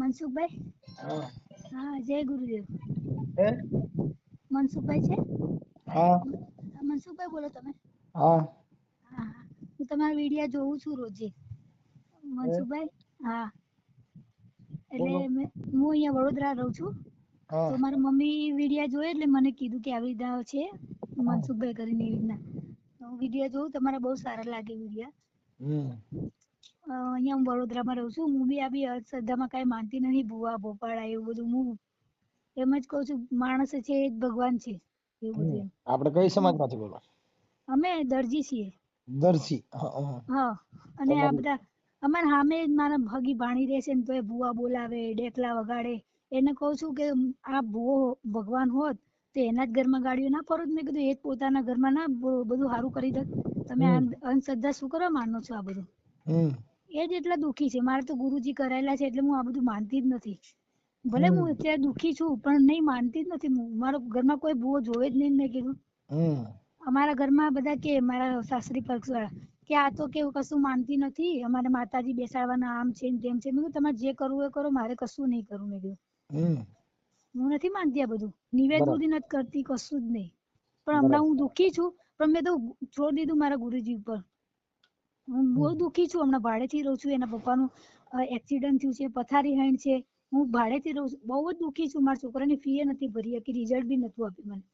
મનસુખભાઈ? હા. જય ગુરુદેવ. હે? મનસુખભાઈ છે? હા. મનસુખભાઈ બોલો તમે. હા. હા તમારા વિડિયા જોઉં છું રોજે. મનસુખભાઈ હા. એટલે હું અહીંયા વડોદરા રહું છું. તો મારી મમ્મી વિડિયા જોઈ એટલે મને કીધું કે આવી રીતના છે મનસુખભાઈ કરીને એવી રીતના. હું વિડિયા જોઉં તમારા બહુ સારા લાગે વિડિયા. અહીંયા હું વડોદરામાં રહું છું. હું બી આવી બી અંધશ્રદ્ધામાં કાંઈ માનતી નથી. ભૂવા ભોપાળા એવું બધું હું એમ જ કહું છું માણસ છે એ જ ભગવાન છે. એવું બધું આપણે કઈ સમાજમાંથી બોલો? અમે દરજી છીએ. દરજી. હા, અને આ બધા અમારા સામે જ મારા ભગી ભાણી રહે છે ને એ ભૂવા બોલાવે ડેકલા વગાડે. એને કહું છું કે આ ભૂવો ભગવાન હોત તો એના જ ઘરમાં ગાડીઓ ના ફરો. મેં કીધું એ જ પોતાના ઘરમાં ના બધું સારું કરી દે. તમે અંધશ્રદ્ધા શું કરવા માનો છો આ બધું? એ જ એટલા દુઃખી છે. મારે તો ગુરુજી કરાયેલા છે એટલે હું આ બધું માનતી જ નથી. ભલે હું અત્યારે દુઃખી છું પણ નહીં માનતી જ નથી. હું મારા ઘરમાં કોઈ બુઓ જોવે જ નહીં મેં કીધું. અમારા ઘરમાં બધા કે મારા સાસરી પક્ષવાળા કે આ તો કેવું કશું માનતી નથી. અમારે માતાજી બેસાડવાના આમ છે ને તેમ છે. મેં કીધું તમારે જે કરવું એ કરો મારે કશું નહીં કરવું. મેં કીધું. હું નથી માનતી આ બધું. નિવેદ. સુધી નથી કરતી કશું જ નહીં. પણ હમણાં હું દુઃખી છું પણ મેં તો છોડી દીધું મારા ગુરુજી ઉપર. હું બહુ દુખી છું. હમણાં ભાડેથી રહું છું. એના પપ્પાનું એક્સિડન્ટ થયું છે પથારી હેન્ડ છે. હું ભાડેથી રહું છું. બહુ જ દુખી છું. મારા છોકરાની ફી નથી ભરી કે રિઝલ્ટ બી નતું આપ્યું મને.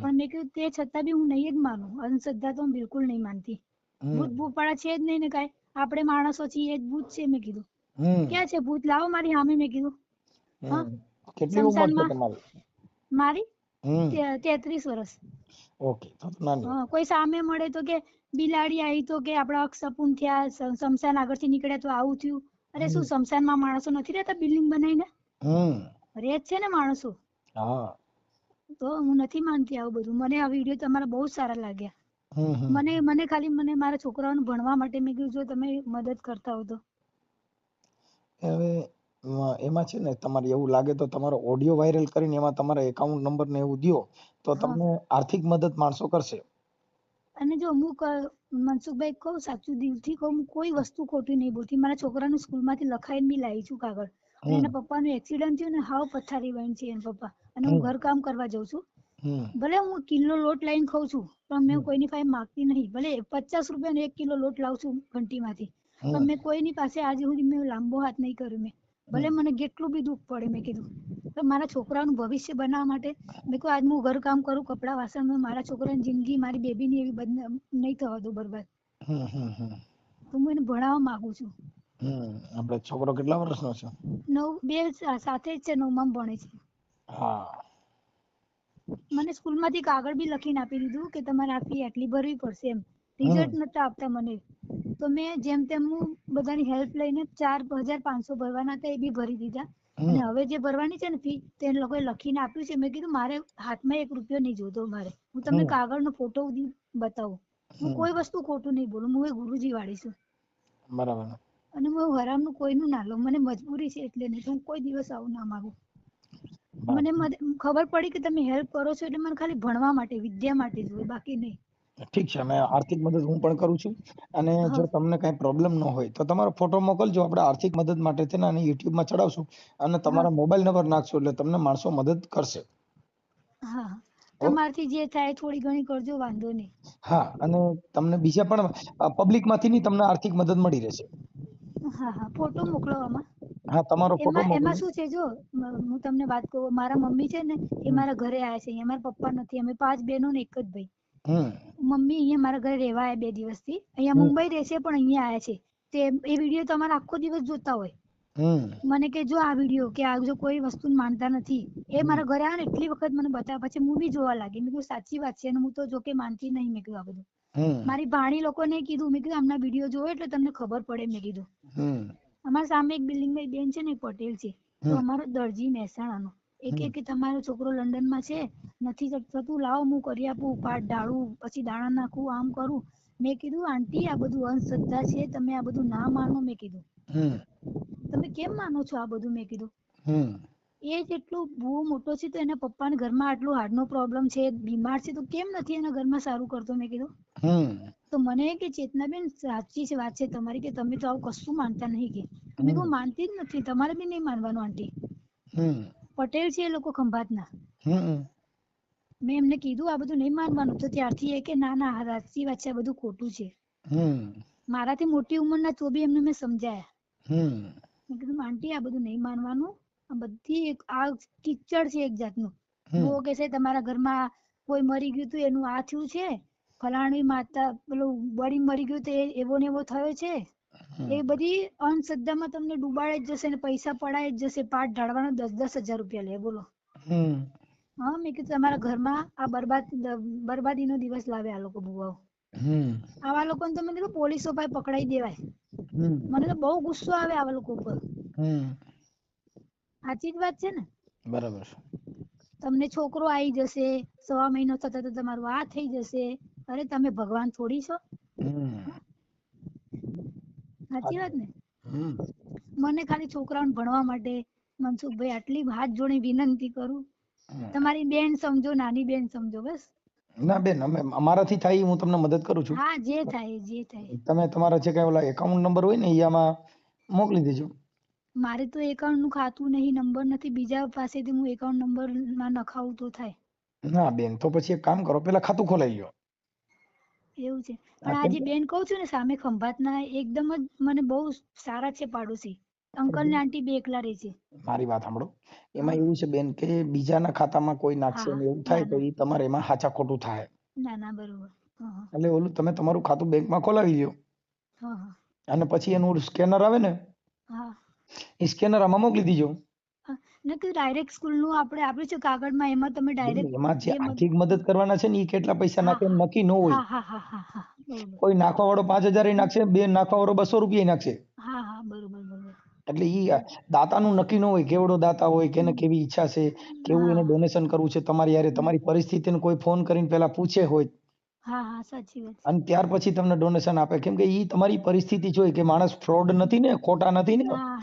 પણ મેં કીધું તે છતાં બી હું નહીં જ માનું. અંધશ્રદ્ધા તો હું બિલકુલ નહીં માનતી. ભૂત ભૂપાળા છે જ નહીં ને કાંઈ. આપણે માણસો છીએ એ જ ભૂત છે મેં કીધું. ક્યાં છે ભૂત? લાવો મારી સામે મેં કીધું. હા? કેટલી ઉંમર છે તમારી? મારી? તેત્રીસ વર્ષ. ઓકે તો નાની કોઈ સામે મળે તો કે બિલાડી આવી તો કે આપડા અક્ષપૂન થયા શમશાન આગળથી નીકળ્યા તો આવું થયું. અરે શું શમશાનમાં માણસો નથી રહેતા બિલ્ડિંગ બનાવીને? રહે છે ને માણસો. હા. તો હું નથી માનતી આવું બધું. મને આ વીડિયો તમારા બહુ સારા લાગ્યા. મને મને ખાલી મને મારા છોકરાઓને ભણવા માટે મેં કીધું જો તમે મદદ કરતા હો તો. હવે એમાં- છે ને તમારે એવું લાગે તો તમારો ઓડિયો વાયરલ કરીને એમાં તમારા એકાઉન્ટ નંબર ને એવું દ્યો તો તમને આર્થિક મદદ માણસો કરશે. અને જો અમુક મનસુખભાઈ કહું સાચું દિલથી કહું હું કોઈ વસ્તુ ખોટી નહીં બોલતી. મારા છોકરાનું સ્કૂલમાંથી લખાઈને બી લાવી છું કાગળ. અને. એના પપ્પાનું એક્સિડન્ટ થયું ને હાવ પથારી વહીન છે એના પપ્પા. અને હું હમ. ઘર કામ કરવા જાઉં છું. ભલે હું કિલો લોટ લઈને ખાઉં છું પણ મેં કોઈની પાસે માગતી નહીં. ભલે પચાસ રૂપિયાનો એક કિલો લોટ લાવું છું ઘંટીમાંથી. પણ મેં કોઈની પાસે આજે સુધી મેં લાંબો હાથ નહીં કર્યો મેં. ભલે મને કેટલું બી દુઃખ પડે મેં કીધું. તો મારા છોકરાનું ભવિષ્ય બનાવવા માટે મેં કહ્યું આજ હું ઘર કામ કરું કપડાં વાસણ મારા છોકરાની જિંદગી મારી બેબીની એવી બદનામ નહીં થવા દઉં બરબાદ તો હું એને ભણાવવા માંગુ છું. આપણે છોકરો કેટલા વર્ષનો છે? નવ બે સાથે જ છે નવમાં ભણે છે. મને સ્કૂલમાંથી કાગળ બી લખીને આપી દીધું કે તમારે આ ફી આટલી ભરવી પડશે એમ. રિઝલ્ટ નતા આપતા મને. તો મેં જેમ તેમ હું બધાની હેલ્પ લઈને ચાર હજાર પાંચસો ભરવાના હતા એ બી ભરી દીધા. અને હવે જે ભરવાની છે ને ફી તે લોકોએ લખીને આપ્યું છે. મેં કીધું મારે હાથમાં એક રૂપિયો નહીં જોતો મારે. હું તમને કાગળનો ફોટો બતાવું. હું કોઈ વસ્તુ ખોટું નહીં બોલું. હું એ ગુરુજી વાળી છું. બરાબર. અને હું હરામનું કોઈનું ના લઉં. મને મજબૂરી છે એટલે નહીં. હું કોઈ દિવસ આવું ના માંગુ. મને ખબર પડી કે તમે હેલ્પ કરો છો એટલે મને ખાલી ભણવા માટે વિદ્યા માટે જોઈએ બાકી નહીં. ઠીક છે અમે આર્થિક મદદ હું પણ કરું છું. અને જો તમને કઈ પ્રોબ્લેમ ન હોય તો તમારો ફોટો મોકલજો આપણે આર્થિક મદદ માટે છે ને આને YouTube માં ચડાવશું. અને તમારા મોબાઈલ નંબર નાખશો એટલે તમને માણસો મદદ કરશે. હા. તમારથી જે થાય થોડી ઘણી કરજો વાંધો નહીં. હા અને તમને બીજા પણ પબ્લિકમાંથી ની તમને આર્થિક મદદ મળી રહેશે. હા હા. ફોટો મોકલો આમાં. હા તમારો ફોટો એમાં એમાં શું છે જો હું તમને વાત કહું મારા મમ્મી છે ને એ મારા ઘરે આયા છે અહીંયા મારા પપ્પા નથી અમે પાંચ બહેનો ને એક જ ભાઈ. મમ્મી અહીંયા મારા ઘરે રહેવા આવ્યા બે દિવસથી. અહીંયા મુંબઈ રહે છે પણ અહીંયા આવ્યા છે. તે એ વીડિયો તમારે આખો દિવસ જોતા હોય. મને કે જો આ વીડિયો કે આ જો કોઈ વસ્તુ માનતા નથી. એ મારા ઘરે આવે એટલી વખત મને બતાવ્યા પછી હું બી જોવા લાગી. મેં કીધું સાચી વાત છે. અને હું તો જો કે માનતી નહીં. મેં કીધું આ બધું. મારી ભાણી લોકોને કીધું. મેં કીધું આમના વીડિયો જોવો એટલે તમને ખબર પડે. મેં કીધું. અમારા સામે એક બિલ્ડિંગમાં બેન છે ને પટેલ છે. તો અમારો દરજી મહેસાણાનો. એ કે કે તમારો છોકરો લંડનમાં છે નથી થતું લાવો હું કરી આપું પાટ ઢાળું પછી દાણા નાખું આમ કરું. મેં કીધું આંટી આ બધું અંધશ્રદ્ધા છે તમે આ બધું ના માનો મેં કીધું. તમે કેમ માનો છો આ બધું? મેં કીધું. એ જેટલો બહુ મોટો છે તો એના પપ્પાને ઘરમાં આટલો હાર્ટનો પ્રોબ્લેમ છે બીમાર છે તો કેમ નથી એના ઘરમાં સારું કરતો? મેં કીધું. હમ. તો મને કે ચેતનાબેન સાચી છે વાત છે તમારી કે તમે તો આવું કશું માનતા નહીં કે. મેં કહું માનતી જ નથી તમારે બી નહીં માનવાનું આંટી. હમ. પટેલ છે એ લોકો ખંભાતના. મેં એમને કીધું આ બધું નહીં માનવાનું. તો ત્યારથી એ કે ના ના આ સાચી વાત છે આ બધું ખોટું છે. મારાથી મોટી ઉંમરના તો બી એમને મેં સમજાયા. મેં કીધું આંટી આ બધું નહીં માનવાનું. આ બધી આ કિચડ છે એક જાતનું. બહુ કે છે તમારા ઘરમાં કોઈ મરી ગયું તું એનું આ થયું છે? ફલાણી માતા પેલું બળી મરી ગયું તો એવો ને એવો થયો છે. એ બધી અંધશ્રદ્ધામાં તમને ડૂબાડે જ જશે ને પૈસા પડાય જ જશે. પાઠ ઢાળવાનો દસ દસ હજાર રૂપિયા લે બોલો. હા મેં કીધું તમારા ઘરમાં આ બરબાદ બરબાદીનો દિવસ લાવે આ લોકો ભુવાઓ આવા લોકોને તો મને કીધું પોલીસો પાસે પકડાઈ દેવાય. મને તો બહુ ગુસ્સો આવે આવા લોકો ઉપર. સાચી જ વાત છે ને? બરાબર. તમને છોકરો આવી જશે સવા મહિનો થતા તો તમારું આ થઈ જશે. અરે તમે ભગવાન થોડી છો. સાચી વાત ને? મને ખાલી છોકરાઓને ભણવા માટે મનસુખભાઈ આટલી હાથ જોડી વિનંતી કરું. તમારી બેન સમજો નાની બેન સમજો બસ. ના બેન અમે અમારાથી થાય હું તમને મદદ કરું છું. હા જે થાય જે થાય. તમે તમારા જે કઈ ઓલા એકાઉન્ટ નંબર હોય ને એમાં મોકલી દેજો. મારે તો એકાઉન્ટનું ખાતું નહીં નંબર નથી. બીજા પાસેથી હું એકાઉન્ટ નંબરમાં નખાવું તો થાય. ના બેન તો પછી એક કામ કરો પેલા ખાતું ખોલાવી લ્યો. એવું છે. પણ આજે બેન કહું છું ને સામે ખંભાતના એકદમ જ મને બહુ સારા છે પાડોશી. અંકલ ને આંટી બે એકલા રહે છે. મારી વાત સાંભળો. એમાં એવું છે બેન કે બીજાના ખાતામાં કોઈ નાખશે ને એવું થાય તો એ તમારે એમાં હાચા ખોટું થાય. ના ના બરોબર. એટલે ઓલું તમે તમારું ખાતું બેંકમાં ખોલાવી લ્યો. અને પછી એનું સ્કેનર આવે ને હા. એ સ્કેનર આમાં મોકલી દીજો. ને કે ડાયરેક્ટ સ્કૂલનું આપણે આપ્યું છે કાગળમાં એમાં તમે ડાયરેક્ટ એમાં જે આર્થિક મદદ કરવાના છે ને એ કેટલા પૈસા નાખે નક્કી ન હોય. કોઈ નાખવા વાળો પાંચ હજાર નાખશે બે નાખવા વાળો બસો રૂપિયા નાખશે. હા હા બરોબર એટલે ઈ દાતાનું નક્કી ન હોય કેવડો દાતા હોય કેને કેવી ઈચ્છા છે કેવું એને ડોનેશન કરવું છે તમારી યારે તમારી પરિસ્થિતિને કોઈ ફોન કરીને પેલા પૂછે હોય. હા હા સાચી વાત છે. અને ત્યાર પછી તમને ડોનેશન આપે. કેમ કે ઈ તમારી પરિસ્થિતિ જોઈ કે માણસ ફ્રોડ નથી ને ખોટા નથી ને? ના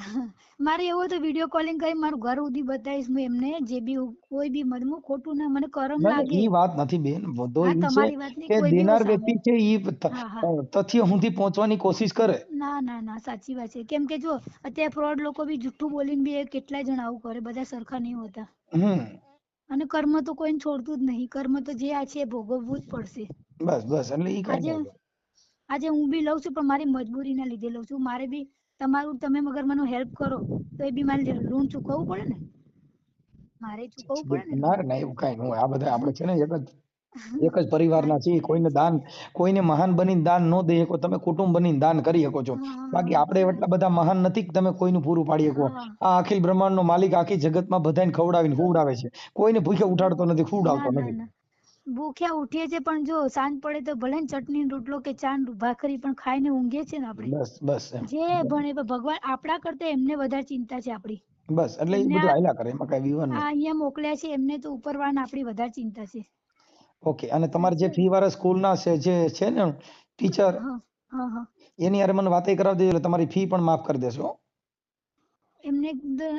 મારે એવું તો વીડિયો કોલિંગ કરી મારું ઘર સુધી બતાવીશ હું એમને જે બી કોઈ બી હું ખોટું ના મને કરમ ના, ના, લાગે. ઈ વાત નથી બેન. વધો હા ઈ છે તમારી કે કોઈ બી દેનાર વ્યક્તિ સામું છે ઈ ત- હા હા. તથ્ય સુધી પહોંચવાની કોશિશ કરે. ના ના ના સાચી વાત છે. કેમ કે જો અત્યારે ફ્રોડ લોકો બી જુઠ્ઠું બોલીને બી એ કેટલાય જણ આવું કરે. બધા સરખા નહીં હોતા. હમ. અને કર્મ તો કોઈને છોડતું જ નહીં. કર્મ તો જે આ છે એ ભોગવવું જ પડશે. બસ બસ એટલે ઈ આજે આજે હું બી લઉં છું પણ મારી મજબૂરીના લીધે લઉં છું. મારે બી તમારું તમે મગર મને હેલ્પ કરો તો એ બી મારે ઋણ ચૂકવવું પડે ને? મારે ચૂકવવું પડે ને? ના ના એવું કઈ ન હોય આ બધા આપણે છે ને એક જ એક જ પરિવારના છીએ કોઈને દાન કોઈને મહાન બનીને દાન ન દઈ શકો તમે કુટુંબ બનીને દાન કરી શકો છો. બાકી આપણે એટલા બધા મહાન નથી કે તમે કોઈનું પૂરું પાડી શકો. આ અખિલ બ્રહ્માંડનો માલિક આખી જગતમાં બધાને ખવડાવીને ખવડાવે છે. કોઈને ભૂખે ઉઠાડતો નથી ખવડાવતો નથી. ભૂખ્યા ઉઠીએ છે પણ જો સાંજ પડે તો ભલે ને ચટણી રોટલો કે ચા ભાખરી પણ ખાઈને ઊંઘીએ છે ને આપણે. બસ બસ જે ભણે ભગવાન આપણા કરતા એમને વધારે ચિંતા છે આપણી. બસ એટલે એ બધું આયલા કરે એમાં કઈ વિવાદ નહીં. અહીંયા મોકલ્યા છે એમને તો ઉપરવાળાને આપણી વધારે ચિંતા છે. ઓકે અને તમારે જે ફી વાળા સ્કૂલના છે જે છે ને ટીચર હા હા હા. એની હારે મને વાતે કરાવી દેજો એટલે તમારી ફી પણ માફ કરી દેશો એમને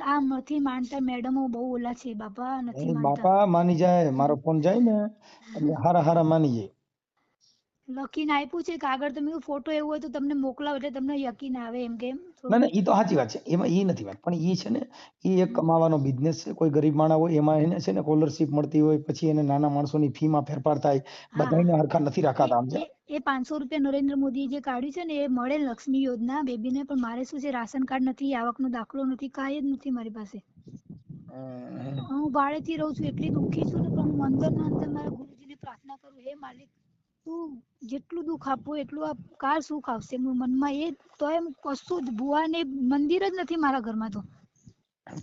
આ નથી માનતા મેડમો બહુ ઓલા છે બાપા નથી માનતા. બાપા માની જાય મારો ફોન જાય ને એટલે હારા હારા માની જાય. લખીને આપ્યું છે કાગળ તમે ફોટો એવો હોય તો તમને મોકલાવો એટલે તમને યકીન આવે એમ કે ના ના એ તો સાચી વાત છે. એમાં એ નથી વાત. પણ એ છે ને એ એક કમાવાનો બિઝનેસ છે. કોઈ ગરીબ માણસ હોય એમાં એને છે ને સ્કોલરશિપ મળતી હોય પછી એને નાના માણસોની ફી માં ફેરફાર થાય. બધાને હરખા નથી રાખાતા આમ છે. એ- પાંચસો રૂપિયા નરેન્દ્ર મોદી જે કાઢ્યું છે ને એ મળે લક્ષ્મી યોજના બેબીને પણ મારે શું છે રાશન કાર્ડ નથી આવકનો દાખલો નથી કાંઈ જ નથી મારી પાસે. હું ભાડેથી રહું છું એટલી દુઃખી છું ને પણ હું અંદર ને અંદર મારા ગુરુજીને પ્રાર્થના કરું હે માલિક તું જેટલું દુઃખ આપવું એટલું આપ કાર સુખ આવશે મનમાં એ તો એમ કશું જ ભુવાને મંદિર જ નથી મારા ઘરમાં તો.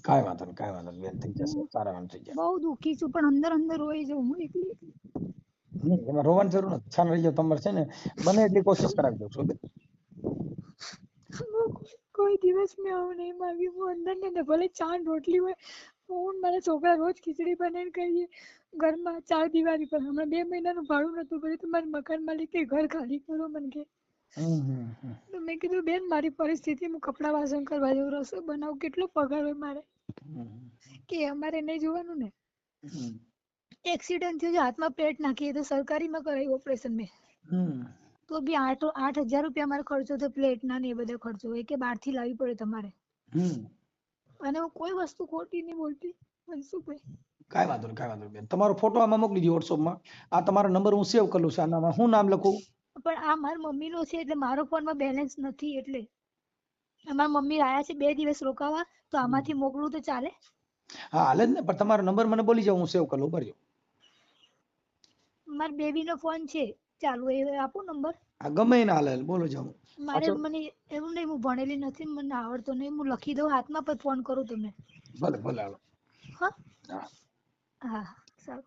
કાંઈ વાંધો નહીં કાંઈ વાંધો નહીં બેન થઈ જશે. સારા વાંધો થઈ જાય બહુ દુઃખી છું પણ અંદર અંદર રોઈ જાઉં હું એકલી. એમાં રોવાની જરૂર નથી. છાન રહી જાવ તમારે છે ને બને એટલી કોશિશ કરાવી દઉં છું કોઈ દિવસ મેં આવું નહીં માંગ્યું. હું અંદર ને ભલે ચા રોટલી હોય હું ને મારા છોકરા રોજ ખીચડી બનાવીને ખાઈએ. ઘરમાં ચાર દિવાળી પર હમણાં બે મહિનાનું ભાડું નતું ભર્યું તો મારા મકાન માલિકે ઘર ખાલી કરો મને કે. તો મેં કીધું બેન મારી પરિસ્થિતિ હું કપડાં વાસણ કરવા જેવું રસોઈ બનાવું કેટલો પગાર હોય મારે? કે અમારે નહીં જોવાનું ને. એક્સિડન્ટ થયું હાથમાં પ્લેટ નાખી તો સરકારીમાં કરાયું ઓપરેશન મેં. તો બી આઠ આઠ હજાર રૂપિયા મારો ખર્ચો થયો પ્લેટના ને એ બધો ખર્ચો એ કે બહારથી લાવવી પડે તમારે. અને હું કોઈ વસ્તુ ખોટી નહીં બોલતી. મનસુખભાઈ કાંઈ વાંધો નહીં કાંઈ વાંધો નહીં. બેન તમારો ફોટો આમાં મોકલી દીધો વોટ્સઅપમાં આ તમારો નંબર હું સેવ કરું છું આનામાં. હું નામ લખું? પણ આ મારા મમ્મીનો છે એટલે મારો ફોનમાં બેલેન્સ નથી એટલે. અમારા મમ્મી આયા છે બે દિવસ રોકાવા તો આમાંથી મોકલું તો ચાલે. હા હાલે જ ને પણ તમારો નંબર મને બોલી જાઓ હું સેવ કરું ઊભા રહ્યો. મારા બેબીનો ફોન છે. ચાલુ એ આપો નંબર આ ગમે ના હાલે બોલો જાઓ. મારે મને એવું નહીં હું ભણેલી નથી મને આવડતો નહીં હું લખી દઉં હાથમાં પછી ફોન કરું તમને. ભલે ભલે હાલો. હા? હા. હા સારું.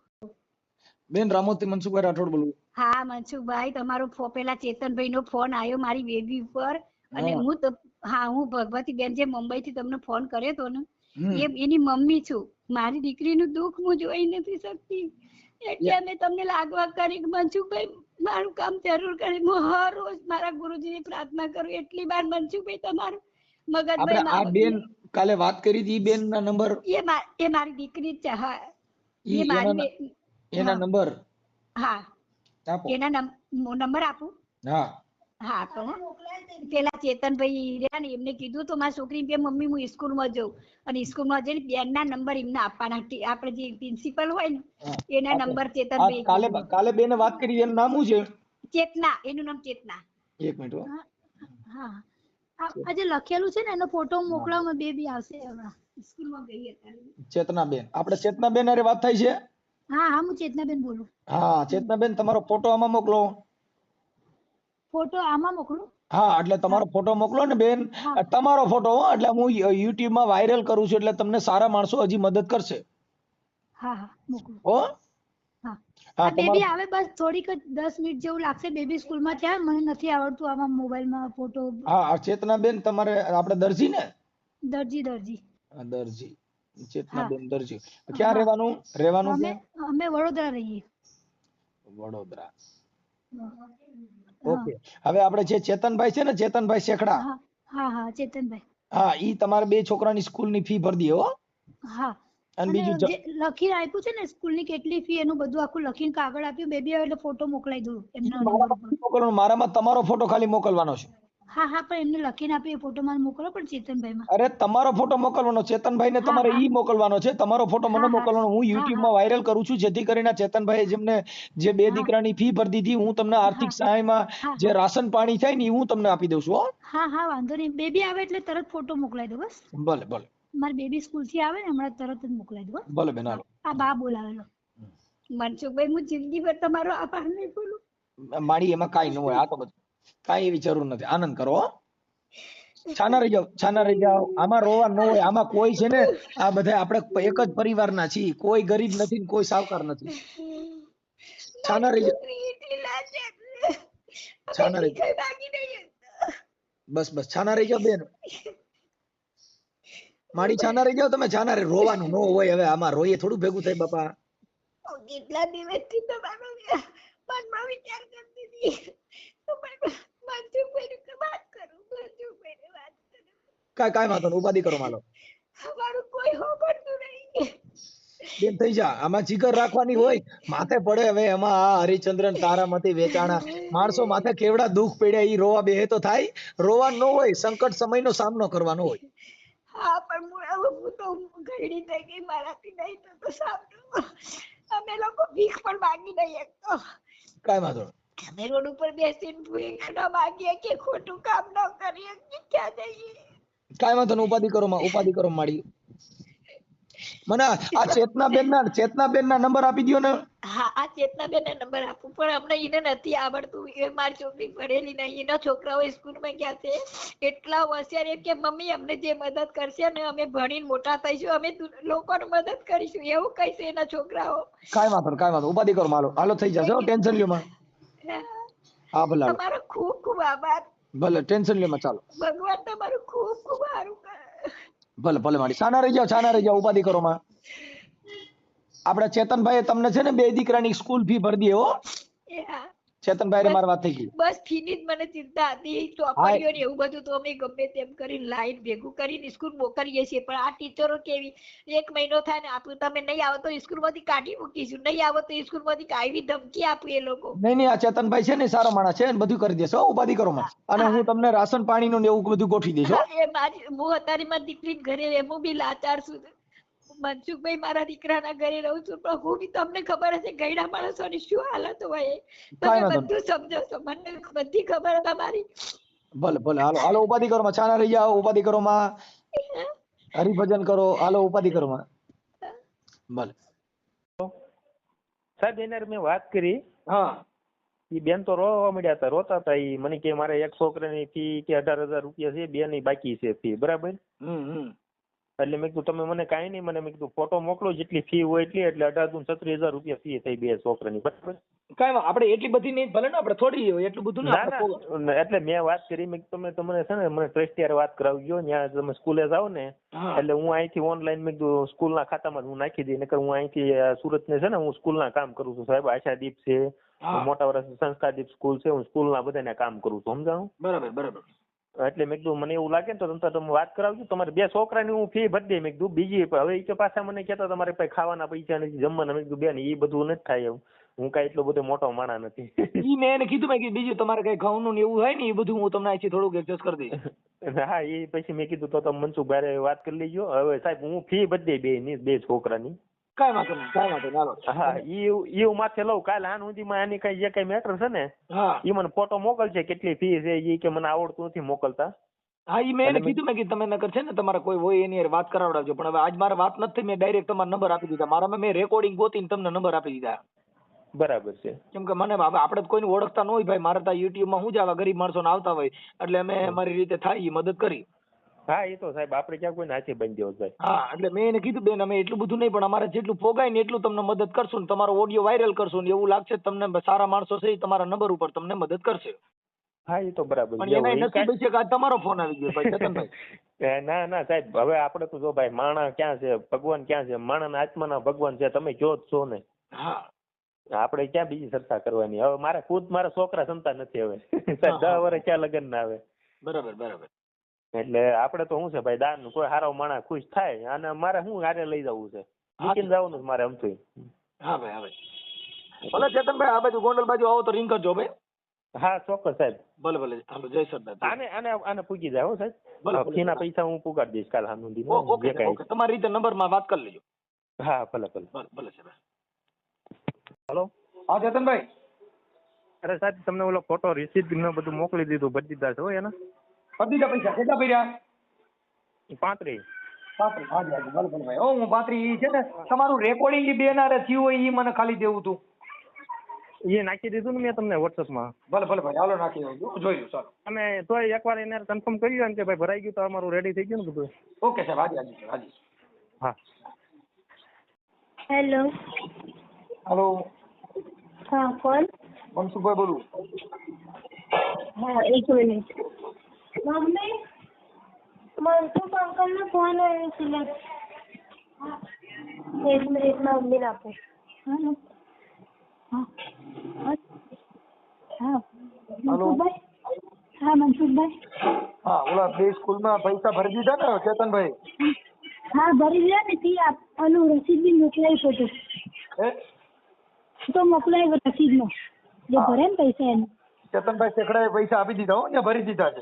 બેન રામોતી મનસુખભાઈ રાઠોડ બોલું. હા મનસુખભાઈ તમારો ફો પેલા ચેતનભાઈ નો ફોન આવ્યો મારી બેબી ઉપર. અને હા. હું તો હા હું ભગવતી બેન જે મુંબઈ થી તમને ફોન કર્યો હતો ને. એ એની મમ્મી છું. મારી દીકરીનું દુઃખ હું જોઈ નથી શકતી. એટલે અમે તમને લાગવા કરી મનસુખભાઈ મારું કામ જરૂર કરે. હું હર રોજ મારા ગુરુજીની પ્રાર્થના કરું. એટલી વાર મનસુખભાઈ તમારું મગજ મગજભાઈ આ બેન કાલે વાત કરી હતી બેન ના નંબર? એ એ મારી દીકરી છે હા. એ મારી એના. નંબર? હા. એના નંબર આપું? હા. હા તો પેલા ચેતનભાઈ રહ્યા ને એમને કીધું તો મારી છોકરી કે મમ્મી હું સ્કૂલમાં જઉં. અને સ્કૂલમાં જઈને બેનના નંબર એમને આપવાના આપણે જે પ્રિન્સિપલ હોય ને. એના નંબર ચેતનભાઈ કાલે કાલે બેને વાત કરી એનું નામ શું છે? ચેતના એનું નામ ચેતના. એક મિનિટ હા. આ આ જે લખેલું છે ને એનો ફોટો મોકલાવમાં બેબી આવશે હમણાં સ્કૂલમાં ગઈ હતી ચેતના બેન આપણે ચેતનાબેન અરે વાત થાય છે? હા હા હું ચેતનાબેન બોલું. હા ચેતના બેન તમારો ફોટો આમાં મોકલો. ફોટો આમાં મોકલું? હા એટલે તમારો ફોટો મોકલો ને બેન. તમારો ફોટો એટલે હું યુટ્યુબમાં વાયરલ કરું છું એટલે તમને સારા માણસો હજી મદદ કરશે. હા હા મોકલું. હો? હા. બેબી આવે બસ થોડીક જ દસ મિનિટ જેવું લાગશે બેબી સ્કૂલમાં ત્યાં મને નથી આવડતું આમાં મોબાઈલમાં ફોટો. હા ચેતનાબેન તમારે આપણે દરજી ને? દરજી દરજી. દરજી. ચેતનાબેન દરજી. ક્યાં રહેવાનું? રહેવાનું અમે વડોદરા રહીએ. વડોદરા. ઓકે. હવે આપણે જે ચેતનભાઈ છે ને ચેતનભાઈ શેખડા. હા હા ચેતનભાઈ. હા ઈ તમારે બે છોકરાની સ્કૂલની ફી ભરી દે હો. હા. અને બીજું લખી જે લખીને આપ્યું છે ને સ્કૂલની કેટલી ફી એનું બધું આખું લખીને કાગળ આપ્યું. બેબી આવે એટલે ફોટો મોકલાઈ દઉં એમનો મારામાં તમારો ફોટો ખાલી મોકલવાનો છે. હા હા પણ એમને લખીને આપ્યું એ ફોટો મારે મોકલો પણ ચેતનભાઈમાં. અરે તમારો ફોટો મોકલવાનો ચેતનભાઈ ને તમારે ઈ મોકલવાનો છે. તમારો ફોટો મને. મોકલવાનો. હું યુટ્યુબમાં વાયરલ કરું છું જેથી કરીને ચેતનભાઈ જેમને જે બે દીકરાની ફી ભરી દીધી હું તમને આર્થિક. સહાયમાં જે રાશન પાણી થાય ને હું તમને આપી દઉં છું હો. હા હા વાંધો નહીં. બેબી આવે એટલે તરત ફોટો મોકલાઈ દો બસ. ભલે ભલે. મારી બેબી સ્કૂલથી આવે ને હમણાં તરત જ મોકલાઈ દો. ભલે બેન હાલો. આ બા બોલાવેલો. મનસુખભાઈ હું જિંદગી ભર તમારો આભાર નહીં બોલું મારી એમાં કાંઈ ન હોય આ તો બધું. કાંઈ એવી જરૂર નથી. આનંદ કરો છાના રહી જાઓ છાના રહી જાઓ. આમાં રોવા ન હોય આમાં કોઈ છે ને આ બધા આપણે એક જ પરિવારના છીએ. કોઈ ગરીબ નથી ને કોઈ સાવકાર નથી. છાના રહી જાઓ. છાના રહી જાઓ. બસ બસ. છાના રહી જાઓ બેન. મારી છાના રહી જાઓ તમે છાના રહી રોવાનું ન હોય હવે આમાં. રોઈએ થોડું ભેગું થાય બાપા. કેટલા દિવસથી તમારો મનમાં વિચાર કરતી હતી. તો પણ મનસુખભાઈને કે વાત કરું મનસુખભાઈને વાત કરું કાંઈ કાંઈ વાંધો નહીં ઉપાધિ કરો માલો. અમારું કોઈ હોબળતું નહીં. બેન થઈ જા. આમાં જીગર રાખવાની હોય માથે પડે હવે એમાં આ હરિચંદ્રન તારામતી વેચાણા. માણસો માથે કેવડા દુઃખ પડ્યા ઈ રોવા બેહે તો થાય. રોવા ન હોય સંકટ સમયનો સામનો કરવાનો હોય. હા પણ હું તો ઘરડી થઈ ગઈ મારાથી નહીં થતો સામનો. અમે લોકો ભીખ પણ માંગી નહીં કાંઈ વાંધો નહીં. અમે રોડ ઉપર બેસીને ન માંગીએ કે ખોટું કામ ન કરીએ કે ક્યાં જઈએ? કાંઈ વાંધો નહીં ઉપાધિ કરો ઉપાધિ કરો માડી મને આ ચેતનાબેન ના ચેતનાબેન ના નંબર આપી દ્યો ને. હા આ ચેતનાબેન નંબર આપું પણ અમને એને નથી આવડતું. એ મારી છોકરી ભણેલી નહીં એના છોકરાઓ સ્કૂલમાં ગયા છે? એટલા હોશિયાર એમ કે મમ્મી અમને જે મદદ કરશે ને અમે ભણીને મોટા થઈશું અમે લોકોને મદદ કરીશું. એવું કહીશું એના છોકરાઓ. કાંઈ વાંધો નહીં, વાંધો ઉપાધિ કરો માલો. હાલો થઈ જશે ટેન્શન લ્યો માં. હા ભલે. તમારો ખૂબ ખૂબ આભાર. ભલે ટેન્શન લેમાં ચાલો. ભગવાન તમારું ખૂબ ખૂબ સારું કરે ભલે ભલે માડી સાના રહી જાઓ સાના રહી જાઓ ઉપાધિ કરો માં. આપડા ચેતનભાઈ તમને છે ને બે દીકરાની સ્કૂલ ફી ભરી દે હા. ચેતનભાઈ મારી વાત થઈ ગઈ. બસ ફીની જ મને ચિંતા હતી. ચોપડીઓ ને એવું બધું તો અમે ગમે તેમ કરીને લાઈન ભેગું કરીને સ્કૂલ મોકલીએ છીએ. પણ આ ટીચરો કેવી? એક મહિનો થાય ને આપું તમે નહીં આવો તો સ્કૂલમાંથી કાઢી મૂકીશું. નહીં આવો તો સ્કૂલમાંથી કાઢી ધમકી આપે એ લોકો. નહીં નહીં આ ચેતનભાઈ છે ને સારો માણસ છે ને બધું કરી દેશો. ઉપાધિ કરો મને. અને હું તમને રાશન પાણી નું ને એવું બધું ગોઠવી દઈશ એ મારી હું અત્યારે મારી દીકરી ઘરે હું બી લાચાર છું. મનસુખભાઈ મારા દીકરાના ઘરે રહું છું પણ હું બી તમને ખબર હશે ગયડા માણસોની શું હાલત હોય તમે બધું સમજો છો મને બધી ખબર તમારી. ભલે ભલે હાલો હાલો ઉપાધિ કરો માં છાના રહી જાઓ ઉપાધિ કરો માં. હરિભજન કરો હાલો ઉપાધિ કરો માં. ભલે. સાહેબ એને મેં વાત કરી. હા. એ બેન તો રોવા મળ્યા હતા રોતા હતા એ મને કે મારે એક છોકરાની ફી કે અઢાર હજાર રૂપિયા છે બે ની બાકી છે ફી. બરાબર? હમ હમ. એટલે મેં કીધું તમે મને કાંઈ નહીં. મને મેં કીધું ફોટો મોકલો જેટલી ફી હોય એટલી. એટલે અઢાર દુ છત્રીસ હજાર રૂપિયા ફી થઈ બે છોકરાની બરાબર? કાંઈ આપણે એટલી બધી નહીં ભલે ને આપણે થોડી હોય એટલું બધું ના એટલે મેં વાત કરી મેં તમે તમને છે ને મને ટ્રસ્ટી હારે વાત કરાવજો ત્યાં તમે સ્કૂલે જાઓ ને એટલે હું અહીંથી ઓનલાઈન મેં કીધું સ્કૂલના ખાતામાં હું નાખી દઈ નકર હું અહીંથી સુરતને છે ને હું સ્કૂલના કામ કરું છું સાહેબ. આશાદીપ છે મોટા વર્ષ સંસ્થાદીપ સ્કૂલ છે હું સ્કૂલના બધાને કામ કરું છું સમજાવું બરાબર બરાબર. એટલે મેં કીધું મને એવું લાગે ને તો તમે તમે વાત કરાવજો. તમારે બે છોકરાની હું ફી ભરી દઈ મેં કીધું બીજી હવે એ કે પાછા મને કહેતા તમારે પાસે ખાવાના પૈસા નથી જમવાના. મેં કીધું બેન એ બધું નથી થાય એવું. હું કાંઈ એટલો બધો મોટો માણા નથી. ઈ મેં એને કીધું મેં કીધું બીજું તમારે કઈ ઘઉંનું ને એવું હોય ને એ બધું હું તમને અહીંથી થોડુંક એડજસ્ટ કરી દઈશ. હા એ પછી મેં કીધું તો તમે ભારે વાત કરી લેજો. હવે સાહેબ હું ફી ભરી દઈ બે ની બે છોકરાની. કાંઈ વાંધો નહીં કઈ વાંધો નહીં હાલો. હા ઈ ઈ હું માથે લઉં કાલે હાન સુધીમાં આની કઈ જે કઈ મેટર છે ને હા. ઈ મને ફોટો મોકલશે કેટલી ફી છે ઈ કે મને આવડતું નથી મોકલતા. હા ઈ મેં એને કીધું મેં કીધું તમે નકર છે ને તમારા કોઈ હોય એની હારે વાત કરાવડાવજો પણ હવે આજ મારે વાત નથી મેં ડાયરેક્ટ તમારો નંબર આપી દીધા. મારામાં મેં રેકોર્ડિંગ ગોતીને તમને નંબર આપી દીધા. બરાબર છે. કેમ કે મને આપણે તો કોઈને ઓળખતા ન હોય ભાઈ મારે ત્યાં યુટ્યુબમાં હું જ આવા ગરીબ માણસો આવતા હોય એટલે અમે અમારી રીતે થાય એ મદદ કરી. હા એ તો સાહેબ આપણે ક્યાં કોઈ હાથે બંધ દેવો ભાઈ હા એટલે મેં એને કીધું બેન અમે એટલું બધું નહીં પણ અમારે જેટલું પોગાય ને એટલું તમને મદદ કરશું ને તમારો ઓડિયો વાયરલ કરશું ને એવું લાગશે તમને સારા માણસો છે તમારા નંબર ઉપર તમને મદદ કરશે. હા એ તો બરાબર પણ એના નસીબ છે કે તમારો ફોન આવી ગયો ભાઈ ચેતનભાઈ ના ના સાહેબ હવે આપણે તો જો ભાઈ માણા ક્યાં છે ભગવાન ક્યાં છે? માણાના આત્માના ભગવાન છે તમે જો જ છો ને. હા. આપણે ક્યાં બીજી ચર્ચા કરવાની? હવે મારે ખુદ મારા છોકરા સંતાન નથી હવે. સાહેબ. દસ વર્ષ ક્યાં લગ્ન ના આવે. બરાબર બરાબર. એટલે આપણે તો શું છે ભાઈ દાન કોઈ હારો માણા ખુશ થાય અને મારે શું હારે લઈ જવું છે? મૂકીને જવાનું છે મારે અમથું હા ભાઈ હા ભાઈ. ભલે ચેતનભાઈ આ બાજુ ગોંડલ બાજુ આવો તો રિંગ કરજો ભાઈ. હા ચોક્કસ સાહેબ. ભલે ભલે. હાલો જય સરદાર. આને આને આને પૂગી જાય હો સાહેબ. ફીના પૈસા હું પુગાડી દઈશ કાલ હાનું દી ઓકે ઓકે. તમારી રીતે નંબરમાં વાત કરી લેજો. હા ભલે ભલે. ભલે સાહેબ. હલો? હા ચેતનભાઈ. અરે સાહેબ તમને ઓલો ફોટો રિસીપ્ટ ને બધું મોકલી દીધું ભરી દીધા છે હો એના? પતિકા પૈસા કેટલા ભર્યા? પાંત્રીસ. પાંત્રીસ. હાજી હાજી ભલે ભલે ભાઈ. ઓ હું પાંત્રીસ છે ને તમારું રેકોર્ડિંગ બે નારે થયું હોય એ મને ખાલી દેવું હતું એ નાખી દીધું ને મેં તમને વોટ્સઅપમાં ભલે ભલે ભાઈ હાલો નાખી દઉં જોઈ ચાલો. અને તોય એકવાર એને કન્ફર્મ કરી લો ને કે ભાઈ ભરાઈ ગયું તો અમારું રેડી થઈ ગયું ને બધું. ઓકે સાહેબ હાજી હાજી હાજી. હા. Hello hello. હા કોણ? મનસુખભાઈ બોલું. હા એક મિનિટ મમ્મી? મનસુખ અંકલનો ફોન આવ્યો છે એક મિનિટ મમ્મીને આપો. હાલો. હા. હા. હા. હાલો. મનસુખભાઈ? હા મનસુખભાઈ. હા ઓલા બે સ્કૂલમાં પૈસા ભરી દીધા ને ચેતનભાઈ? હા ભરી દીધા ને આપ ઓલું રસીદ બી મોકલાવી ફોટો તો. મોકલાવ્યો રસીદનો. જે ભરે ને પૈસા એનો. ચેતનભાઈ શેખડાએ પૈસા આપી દીધા હો ત્યાં ભરી દીધા છે.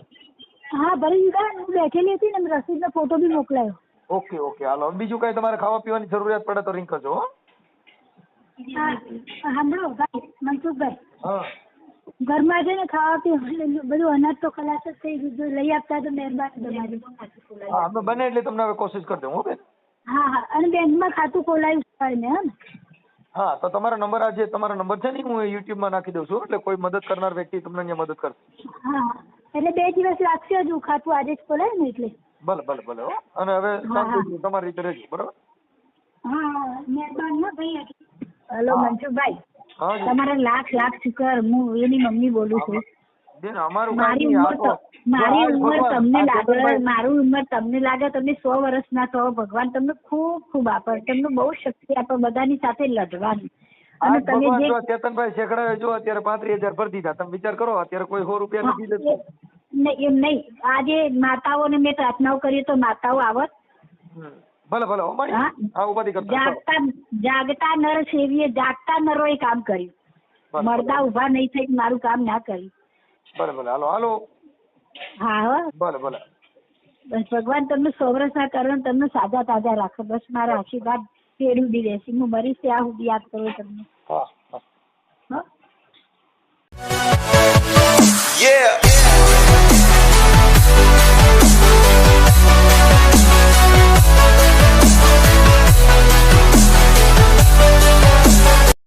હા ભરી દીધા હું બેઠેલી હતી ને રસીદનો ફોટો બી મોકલાયો. Okay okay hello. બીજું કઈ તમારે ખાવા પીવાની જરૂરિયાત પડે તો રિંગ કરજો હો. હા સાંભળો ભાઈ મનસુખભાઈ. હા. ઘરમાં છે ને ખાવા પીવા બધું અનાજ તો ખલાસ જ થઈ ગયું. જો લઈ આપતા તો મહેરબાની તમારી. હા અમે બને એટલે તમને હવે કોશિશ કરી દઉં હો બેન. હા હા અને બેંકમાં ખાતું ખોલાવ્યું છે મેં હા ને હા તો તમારો નંબર આજે તમારો નંબર છે ને હું યુટ્યુબમાં નાખી દઉં છું એટલે કોઈ મદદ કરનાર વ્યક્તિ તમને અહીંયા મદદ કરશે. હા. એટલે બે દિવસ લાગશે હજુ ખાતું આજે જ ખોલાય ને એટલે. ભલે ભલે ભલે હો. અને હવે. શાંતિથી તમારી રીતે રહેજો બરાબર? હા મહેરબાની હો ભાઈ હેલો મનસુખભાઈ તમારા લાખ લાખ શુકર હું એની મમ્મી બોલું છું. બેન અમારું મારી ઉંમર મારી ઉંમર તમને લાગે મારું ઉંમર તમને લાગે તમે સો વર્ષના છો ભગવાન તમને ખૂબ ખૂબ આપે તમને બહુ શક્તિ આપે બધાની સાથે લડવાની. અને તમે જે ચેતનભાઈ શેખડાવે જો અત્યારે પાંત્રીસ હજાર ભરી દીધા તમે વિચાર કરો અત્યારે કોઈ સો રૂપિયા નથી દેતું એમ નહીં આજે માતાઓને મેં પ્રાર્થનાઓ કરી તો માતાઓ આવત. ભલે ભલે. આ ઉપાધિ કરતા જાગતા જાગતા નર સેવીએ જાગતા નરોએ કામ કર્યું. મરદા ઊભા નહીં થઈ મારું કામ ના કર્યું. ભલે ભલે હાલો હાલો. હા હો. ભલે ભલે. બસ ભગવાન તમને સૌરસા કરો ને તમને સાજા તાજા રાખો. બસ મારા આશીર્વાદ પેઢી સુધી રહેશે હું મરીશ ત્યાં સુધી યાદ કરું તમને. હા. હા? Yeah.